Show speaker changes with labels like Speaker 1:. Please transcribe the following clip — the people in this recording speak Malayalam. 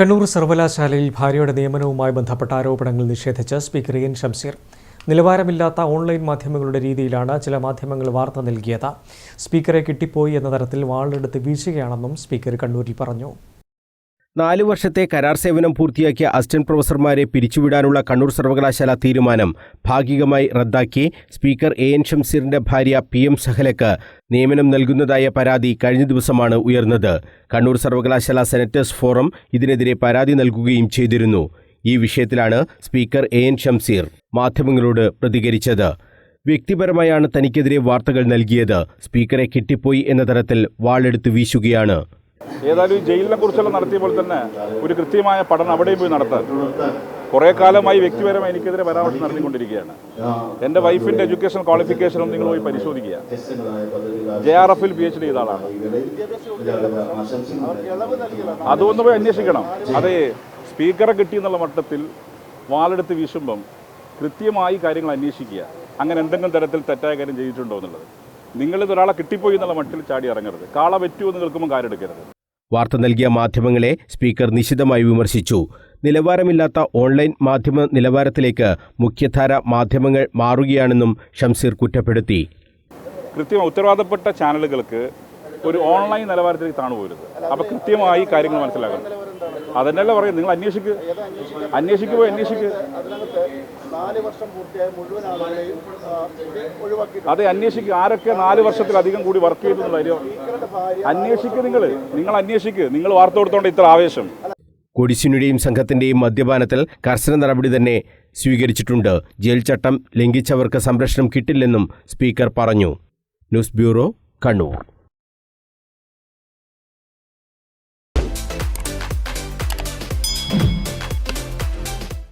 Speaker 1: കണ്ണൂർ സർവകലാശാലയിൽ ഭാര്യയുടെ നിയമനവുമായി ബന്ധപ്പെട്ട ആരോപണങ്ങൾ നിഷേധിച്ച് സ്പീക്കർ എൻ ഷംസീർ നിലവാരമില്ലാത്ത ഓൺലൈൻ മാധ്യമങ്ങളുടെ രീതിയിലാണ് ചില മാധ്യമങ്ങൾ വാർത്ത നൽകിയത്. സ്പീക്കറെ കിട്ടിപ്പോയി എന്ന തരത്തിൽ വാളെടുത്ത് വീശുകയാണെന്നും സ്പീക്കർ കണ്ണൂരിൽ പറഞ്ഞു.
Speaker 2: നാലു വർഷത്തെ കരാർ സേവനം പൂർത്തിയാക്കിയ അസിസ്റ്റന്റ് പ്രൊഫസർമാരെ പിരിച്ചുവിടാനുള്ള കണ്ണൂർ സർവകലാശാല തീരുമാനം ഭാഗികമായി റദ്ദാക്കി. സ്പീക്കർ എ എൻ ഷംസീറിന്റെ ഭാര്യ പി എം സഹലക്ക് നിയമനം നൽകുന്നതായ പരാതി കഴിഞ്ഞ ദിവസമാണ് ഉയർന്നത്. കണ്ണൂർ സർവകലാശാല സെനറ്റേഴ്സ് ഫോറം ഇതിനെതിരെ പരാതി നൽകുകയും ചെയ്തിരുന്നു. ഈ വിഷയത്തിലാണ് സ്പീക്കർ എ എൻ ഷംസീർ മാധ്യമങ്ങളോട് പ്രതികരിച്ചത്. വ്യക്തിപരമായാണ് തനിക്കെതിരെ വാർത്തകൾ നൽകിയത്. സ്പീക്കറെ കിട്ടിപ്പോയി എന്ന തരത്തിൽ വാളെടുത്ത് വീശുകയാണ്.
Speaker 3: ഏതായാലും ഈ ജയിലിനെ കുറിച്ചെല്ലാം നടത്തിയപ്പോൾ തന്നെ ഒരു കൃത്യമായ പഠനം അവിടെയും പോയി നടത്താൻ. കുറേ കാലമായി വ്യക്തിപരമായി എനിക്കെതിരെ പരാമർശം നടത്തിക്കൊണ്ടിരിക്കുകയാണ്. എന്റെ വൈഫിന്റെ എഡ്യൂക്കേഷൻ ക്വാളിഫിക്കേഷനും നിങ്ങൾ പോയി പരിശോധിക്കുക. ജെ ആർ എഫിൽ പി എച്ച് ഡി ചെയ്ത ആളാണ്. അതൊന്ന് പോയി അന്വേഷിക്കണം. അതെ സ്പീക്കറെ കിട്ടിയെന്നുള്ള മട്ടത്തിൽ വാളെടുത്ത് വീശുമ്പം കൃത്യമായി കാര്യങ്ങൾ അന്വേഷിക്കുക. അങ്ങനെ എന്തെങ്കിലും തരത്തിൽ തെറ്റായ കാര്യം ചെയ്തിട്ടുണ്ടോ എന്നുള്ളത്. നിങ്ങളിത് ഒരാളെ കിട്ടിപ്പോയി എന്നുള്ള മട്ടിൽ ചാടി ഇറങ്ങരുത്. കാള പറ്റുമെന്ന് കേൾക്കുമ്പോൾ കാരെടുക്കരുത്
Speaker 2: വാർത്ത നൽകിയ മാധ്യമങ്ങളെ സ്പീക്കർ നിശിതമായി വിമർശിച്ചു. നിലവാരമില്ലാത്ത ഓൺലൈൻ മാധ്യമ നിലവാരത്തിലേക്ക് മുഖ്യധാര മാധ്യമങ്ങൾ മാറുകയാണെന്നും ഷംസീർ കുറ്റപ്പെടുത്തി.
Speaker 3: കൃത്യം ഉത്തരവാദപ്പെട്ട ചാനലുകൾക്ക് ഒരു ഓൺലൈൻ നിലവാരത്തിലേക്ക് താണു പോരുത് അപ്പോൾ കൃത്യമായി കാര്യങ്ങൾ മനസ്സിലാക്കണം. അതന്നെയല്ല പറയും നിങ്ങൾ അന്വേഷിക്ക്. അന്വേഷിക്ക്.
Speaker 4: ആ, ഒഴിവാക്കി
Speaker 3: അതെ അന്വേഷിക്കുക ആരൊക്കെ നാല് വർഷത്തിലധികം കൂടി വർക്ക് ചെയ്തു എന്നുള്ള കാര്യം അന്വേഷിക്ക് നിങ്ങൾ. നിങ്ങൾ അന്വേഷിക്ക്. നിങ്ങൾ വാർത്ത കൊടുത്തോണ്ട് ഇത്ര ആവേശം.
Speaker 2: കൊടിശിനുടെയും സംഘത്തിന്റെയും മദ്യപാനത്തിൽ കർശന നടപടി തന്നെ സ്വീകരിച്ചിട്ടുണ്ട്. ജയിൽ ചട്ടം ലംഘിച്ചവർക്ക് സംരക്ഷണം കിട്ടില്ലെന്നും സ്പീക്കർ പറഞ്ഞു. News bureau Kannur.